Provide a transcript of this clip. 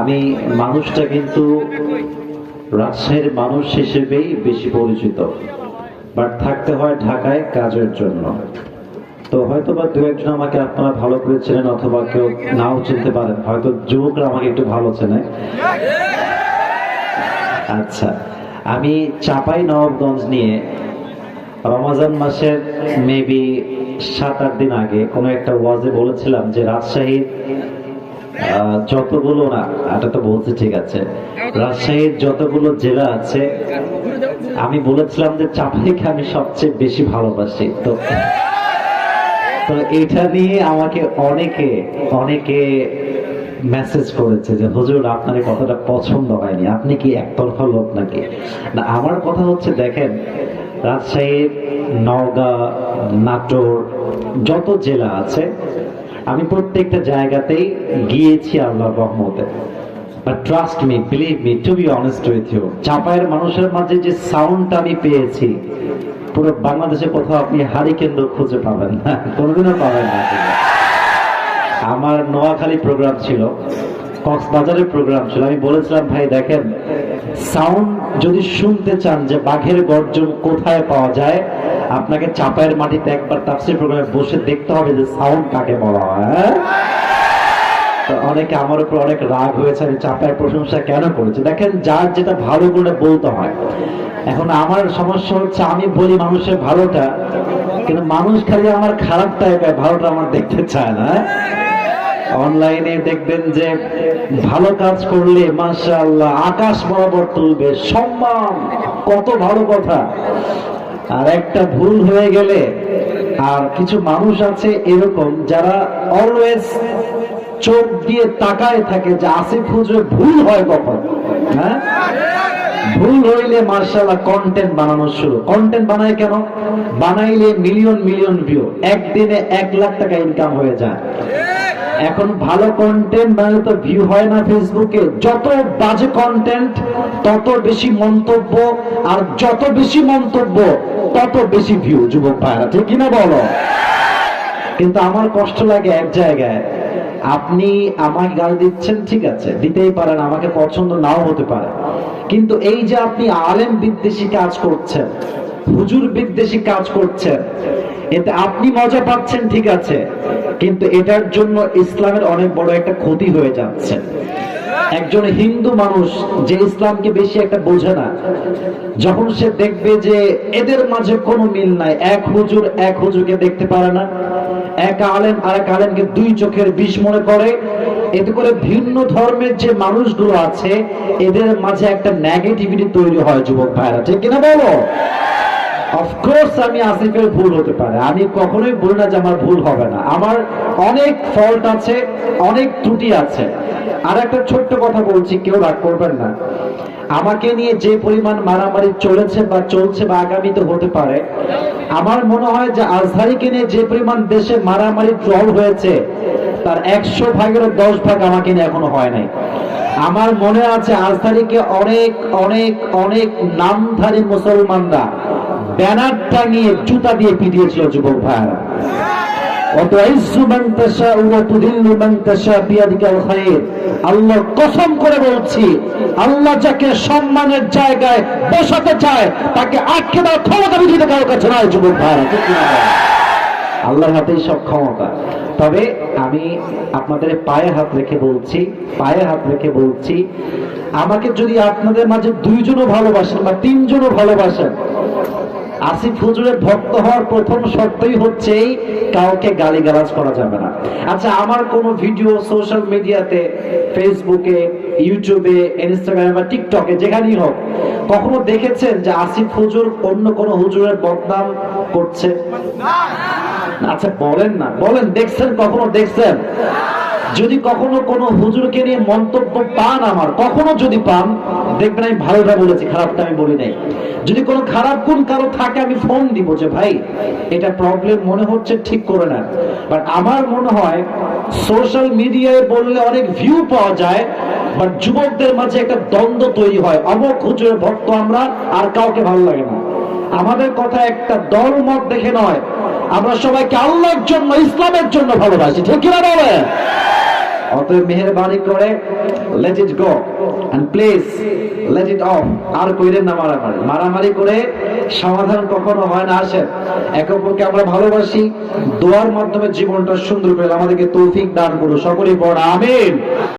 আমি মানুষটা কিন্তু রাজশাহীর মানুষ হিসেবেই বেশি পরিচিত। বাট থাকতে হয় ঢাকায় কাজের জন্য। তো হয়তো বা দু একজন আমাকে আপনারা ভালো করে চেনেন অথবা কেউ নাও চিনতে পারেন। হয়তো যুবকরা আমাকে একটু ভালো চেনে। আচ্ছা আমি চাপাই নবাবগঞ্জ নিয়ে রমাজান মাসের মেবি সাত আট দিন আগে কোনো একটা ওয়াজে বলেছিলাম যে রাজশাহীর যতগুলো না, এটা তো বলছে ঠিক আছে। রাজশাহীর যতগুলো জেলা আছে, আমি বলেছিলাম যে চাপাইকে আমি সবচেয়ে বেশি ভালোবাসি। তো তো এটা নিয়ে আমাকে অনেকে অনেকে মেসেজ করেছে যে, হুজুর, আপনার কথাটা পছন্দ হয়নি। আপনি কি একতরফা লোক নাকি? না, আমার কথা হচ্ছে, দেখেন, রাজশাহীর নওগাঁ, নাটোর, যত জেলা আছে আমি প্রত্যেকটা জায়গাতেই গিয়েছি আল্লাহর রহমতে। Trust me believe me to be honest with you চাপায়ের মানুষের মাঝে যে সাউন্ডটা আমি পেয়েছি, পুরো বাংলাদেশে কোথাও আপনি খুঁজে পাবেন না, কোনোদিনও পাবেন না আমার নোয়াখালী প্রোগ্রাম ছিল, কক্সবাজারের প্রোগ্রাম ছিল। আমি বলেছিলাম, ভাই, দেখেন সাউন্ড যদি শুনতে চান যে বাঘের গর্জন কোথায় পাওয়া যায় আপনাকে চাপায়ের মাটিতে একবার তাফসির প্রোগ্রামে বসে দেখতে হবে যে সাউন্ড কাকে বলা হয় হ্যাঁ? অনেকে আমার উপর অনেক রাগ হয়েছে, আমি চাপায়ের প্রশংসা কেন করেছি দেখেন, যার যেটা ভালো করে বলতে হয় এখন আমার সমস্যা হচ্ছে, আমি বলি মানুষের ভালোটা, কিন্তু মানুষ খালি আমার খারাপটাই পায় ভালোটা আমার দেখতে চায় না হ্যাঁ? অনলাইনে দেখবেন যে ভালো কাজ করলে, মাশাআল্লাহ, আকাশ বরাবর তুলবে, সম্মান, কত ভালো কথা আর একটা ভুল হয়ে গেলে আর কিছু মানুষ আছে এরকম যারা অলওয়েজ চোখ দিয়ে তাকায় থাকে যে আসিফ হুজুর ভুল হয় কখন হ্যাঁ? ভুল হইলে মার্শাল্লাহ কন্টেন্ট বানানো শুরু। কন্টেন্ট বানায় কেন? বানাইলে মিলিয়ন মিলিয়ন ভিউ একদিনে এক লাখ টাকা ইনকাম হয়ে যায়। এখন ভালো কন্টেন্ট বানালে তো ভিউ হয় না ফেসবুকে যত বাজে কন্টেন্ট তত বেশি মন্তব্য, আর যত বেশি মন্তব্য তত বেশি ভিউ যুবক ভাইরা ঠিক কিনা বলো? কিন্তু আমার কষ্ট লাগে এক জায়গায়। আপনি আমাকে গাল দিচ্ছেন, ঠিক আছে, দিতেই পারেন, আমাকে পছন্দ নাও হতে পারে। কিন্তু এই যে আপনি আলেম বিদ্বেষী কাজ করছেন, হুজুর বিদ্বেষী কাজ করছেন, এতে আপনি মজা পাচ্ছেন, ঠিক আছে, কিন্তু এটার জন্য ইসলামের অনেক বড় একটা ক্ষতি হয়ে যাচ্ছে। একজন হিন্দু মানুষ যে ইসলামকে বেশি একটা বোঝে না, যখন সে দেখবে যে এদের মাঝে কোনো মিল নাই, এক হুজুর এক হুজুরকে দেখতে পারে না, এক আলেম আর এক আলেমকে দুই চোখের বিষ মনে করে, এতে করে ভিন্ন ধর্মের যে মানুষগুলো আছে, এদের মাঝে একটা নেগেটিভিটি তৈরি হয়, যুবক ভাইরা। ঠিক কিনা বলো? অফকোর্স আমি আসিফের ভুল হতে পারে। আমি কখনোই বলি না যে আমার ভুল হবে না। আমার অনেক ফল্ট আছে, অনেক ত্রুটি আছে। আর একটা ছোট্ট কথা বলছি, কেউ রাগ করবেন না। আমাকে নিয়ে যে পরিমাণ মারামারি চলেছে বা চলছে বা আগামীতে হতে পারে, আমার মনে হয় যে আজহারিকে নিয়ে যে পরিমাণ দেশে মারামারি ট্রল হয়েছে, তার একশো ভাগের দশ ভাগ আমাকে নিয়ে এখনও হয় নাই। আমার মনে আছে আজহারিকে অনেক অনেক অনেক নামধারী মুসলমানরা ব্যানার টাঙিয়ে জুতা দিয়ে পিটিয়েছিল যুবক ভাই আল্লাহ কসম করে বলছি, আল্লাহ যাকে সম্মানের জায়গায় বসাতে চায়, তাকে আটকে দেওয়ার ক্ষমতা বিধিতে কারও কাছে নয় যুবক আল্লাহর হাতেই সব ক্ষমতা। তবে আমি আপনাদের পায়ে হাত রেখে বলছি, পায়ে হাত রেখে বলছি, আমাকে যদি আপনাদের মাঝে দুইজনও ভালোবাসেন বা তিনজনও ভালোবাসেন আসিফ হুজুরের ভক্ত হওয়ার প্রথম শর্তই হচ্ছে কাউকে গালিগালাজ করা যাবে না। আচ্ছা আমার কোন ভিডিও সোশ্যাল মিডিয়াতে, ফেসবুকে, ইউটিউবে, ইনস্টাগ্রামে বা টিকটকে, যেখানেই হোক, কখনো দেখেছেন যে আসিফ হুজুর অন্য কোন হুজুরের বদনাম করছে? আচ্ছা বলেন না, বলেন, দেখছেন, কখনো দেখছেন? যদি কখনো কোনো হুজুরকে নিয়ে মন্তব্য পান আমার, কখনো যদি পান, দেখবেন আমি ভালোটা বলেছি, খারাপটা আমি বলি নাই। যদি কোনো খারাপ গুণ কারও থাকে, আমি ফোন দিব যে, ভাই, এটা প্রবলেম মনে হচ্ছে, ঠিক করে নেন। বাট আমার মনে হয় সোশ্যাল মিডিয়ায় বললে অনেক ভিউ পাওয়া যায় বাট যুবকদের মাঝে একটা দ্বন্দ্ব তৈরি হয়। অমক হুজুরের ভক্ত আমরা, আর কাউকে ভালো লাগে না। আমাদের কথা একটা দল মত দেখে নয়। আমরা সবাইকে আল্লাহর জন্য, ইসলামের জন্য ভালোবাসি। ঠিক কিনা বলেন? অতএব মেহরবানি করে let it go and please let it off আর কইরে না মারামারি। মারামারি করে সমাধান কখনো হয় না আসে একে অপরকে আমরা ভালোবাসি, দোয়ার মাধ্যমে জীবনটা সুন্দর করে আমাদেরকে তৌফিক দান করো সকলেই বড় আমিন।